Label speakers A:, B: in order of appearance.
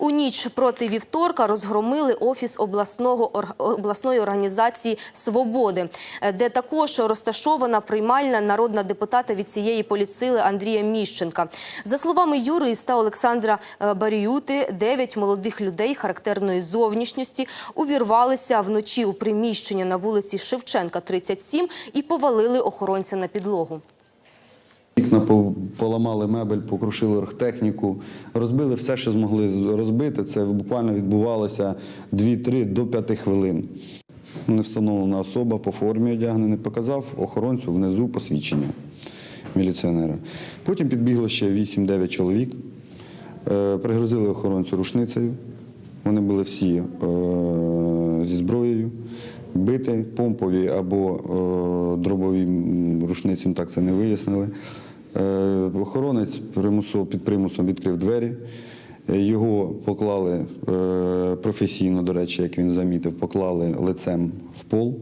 A: У ніч проти вівторка розгромили офіс обласного обласної організації Свободи, е, де також розташована приймальна народна депутата від цієї політсили Андрія Міщенка. За словами юриста Олександра е, Баріюти, дев'ять молодих людей характерної зовнішньості увірвалися вночі у приміщення на вулиці Шевченка, 37 і повалили охоронця на підлогу.
B: Вікна поламали мебель, покрушили оргтехніку, розбили все, що змогли розбити. Це буквально відбувалося 2-3 до 5 хвилин. Невстановлена особа по формі одягнений, показав охоронцю внизу посвідчення міліціонера. Потім підбігло ще 8-9 чоловік, е, пригрозили охоронцю рушницею. Вони були всі е, зі зброєю, бити помпові або е, дробові рушницям, так це не вияснили. Е, охоронець під примусом відкрив двері. Е, Його поклали професійно, до речі, як він замітив, поклали лицем в пол.